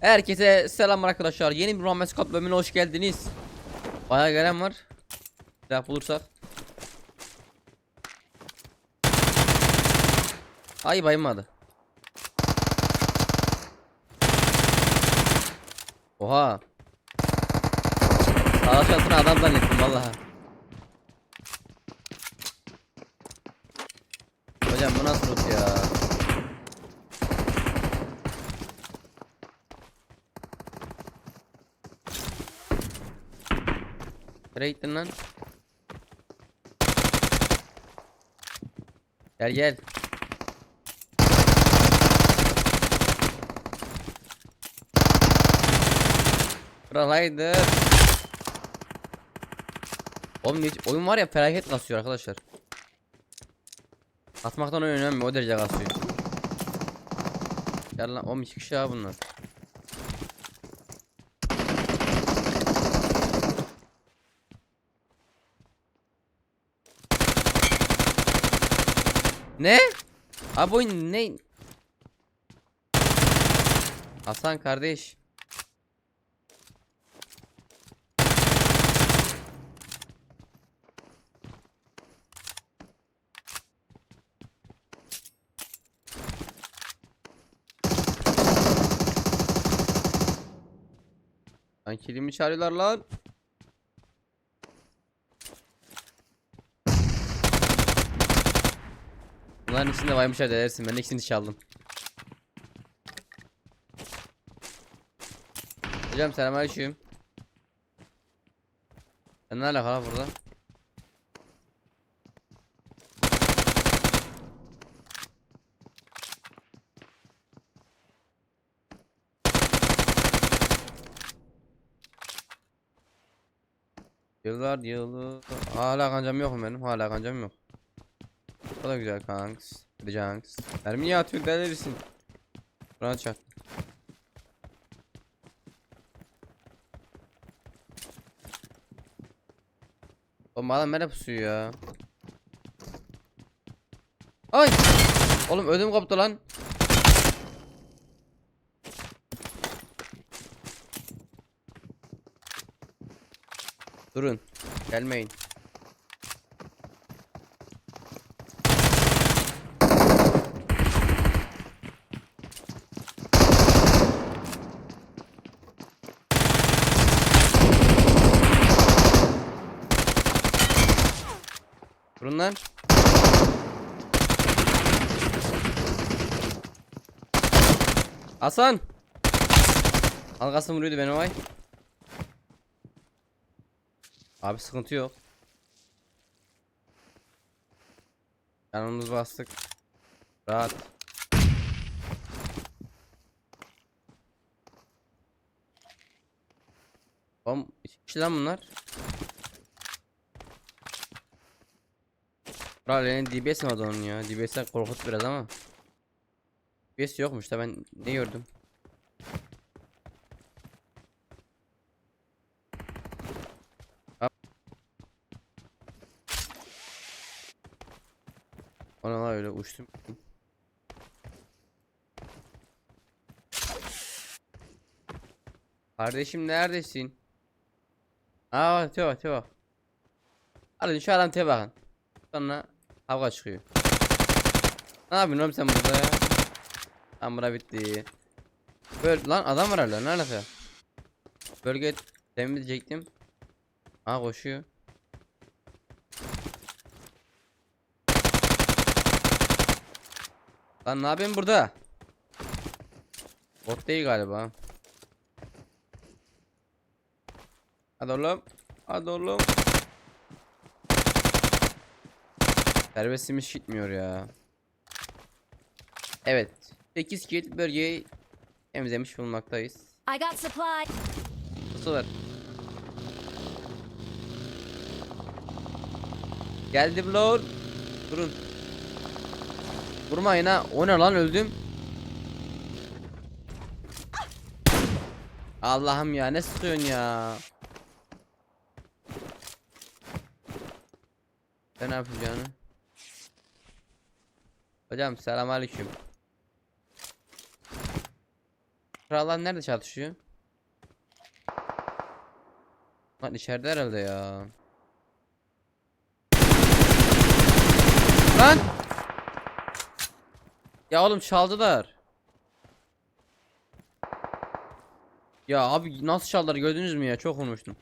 Herkese selam arkadaşlar. Yeni bir Muhammed Scott bölümüne hoş geldiniz. Bayağı gelen var. Silah bulursak. Ay bayılmadı. Oha. Sağ çatına adam zannettim vallahi. Hocam bu nasıl ya? Nereye gittin lan? Gel gel. Kral haydi. Oğlum hiç oyun var ya felaket kasıyor arkadaşlar. Atmaktan önemli o derece kasıyor. Gel lan oğlum iki kişi bunlar. Ne? Abi oyun ne? Hasan kardeş. Lan kilimi çağırıyorlar lan. Bunların içinde varmışlar dersin ben ikisini çaldım. Hocam selamünaleyküm. Sen ne alaka burada? Yıllar yılı. Hala kancam yok benim? Hala kancam yok. O da güzel kanks. Hadi kanks. Mermi niye atıyor delirsin. Buna çak. Oğlum adam nereye pusuyor ya? Ay! Oğlum ödüm koptu lan. Durun. Gelmeyin. Durun lan. Hasan. Halkası vuruyordu beni vay. Abi sıkıntı yok. Yanımız bastık. Rahat. Oğlum iki lan bunlar. Kral senin DBS mi onun ya? DBS'den korkut biraz ama. DBS yokmuş da ben ne gördüm? La öyle uçtum. Kardeşim neredesin? Aa Teo Teo. Hadi şu adam Teo bakın. Sonra kavga çıkıyor. Ne yapıyorsun oğlum sen burada ya? Tam bura bitti. Böyle lan adam var hala ne alaka? Bölge temizleyecektim. Aa koşuyor. Lan ne yapayım burada? Bot değil galiba. Hadi oğlum. Hadi oğlum. Serbestimiz gitmiyor ya. Evet. 8 kill bölgeyi temizlemiş bulunmaktayız. I got supply. Pusular. Geldim lan. Durun. Vurmayın ha. O ne lan öldüm. Allah'ım ya ne sıkıyorsun ya. Ne yapacaksın? Hocam selamünaleyküm. Krallar nerede çalışıyor? Lan içeride herhalde ya. Lan! Ya oğlum çaldılar. Ya abi nasıl çaldılar gördünüz mü ya? Çok vurmuştum.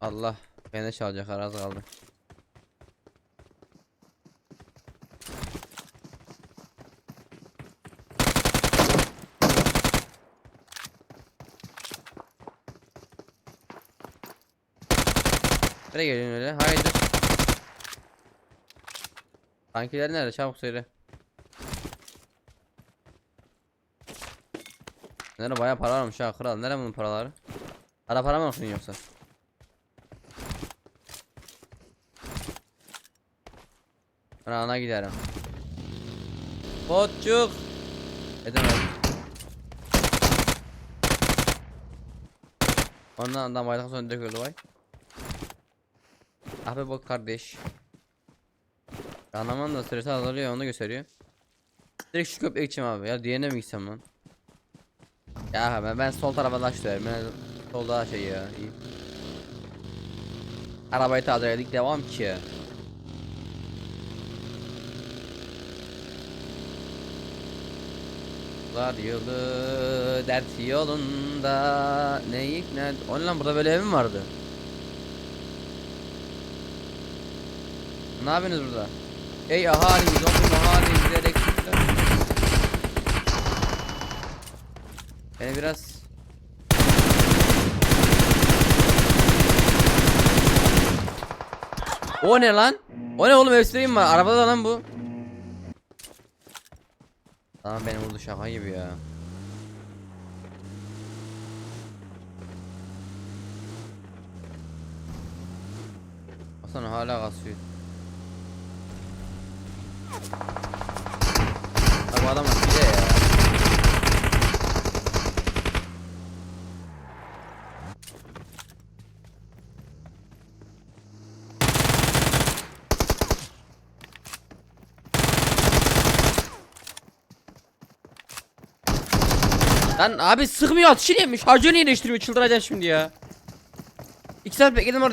Allah. Beni çalacaklar az kaldı. Nereye geliyorsun öyle? Haydi. Tankiler nerede? Çabuk söyle. Nerede bayağı para varmış ha kral. Nerede bunun paraları? Para para mı olsun yoksa? Ben ana giderim. Botçuk. Edemedim. Ondan adam bayraktan sonra döküldü vay. Abi bot kardeş. Anlaman da süresi azalıyor onu gösteriyor. Direkt şu köprüye gideceğim abi ya diğerine mi gitsem lan? Ya ben, ben sol tarafa başlıyorum ben solda şey ya iyi. Arabayı tazeledik devam ki. Var yolu dert yolunda ne ne O lan burada böyle ev mi vardı? Ne yapıyorsunuz burada? Ey ahali, zombi mahali izleyerek çıktı. Beni biraz O ne lan? O ne oğlum evsireyim var. Arabada da lan bu. Tamam benim vurdu şaka gibi ya. Baksana hala kasıyor. Abi bu adam bir de ya. Lan abi sıkmıyor atışını yemiş. Harcını iyileştiriyor çıldıracağım şimdi ya. İki saat bekledim orada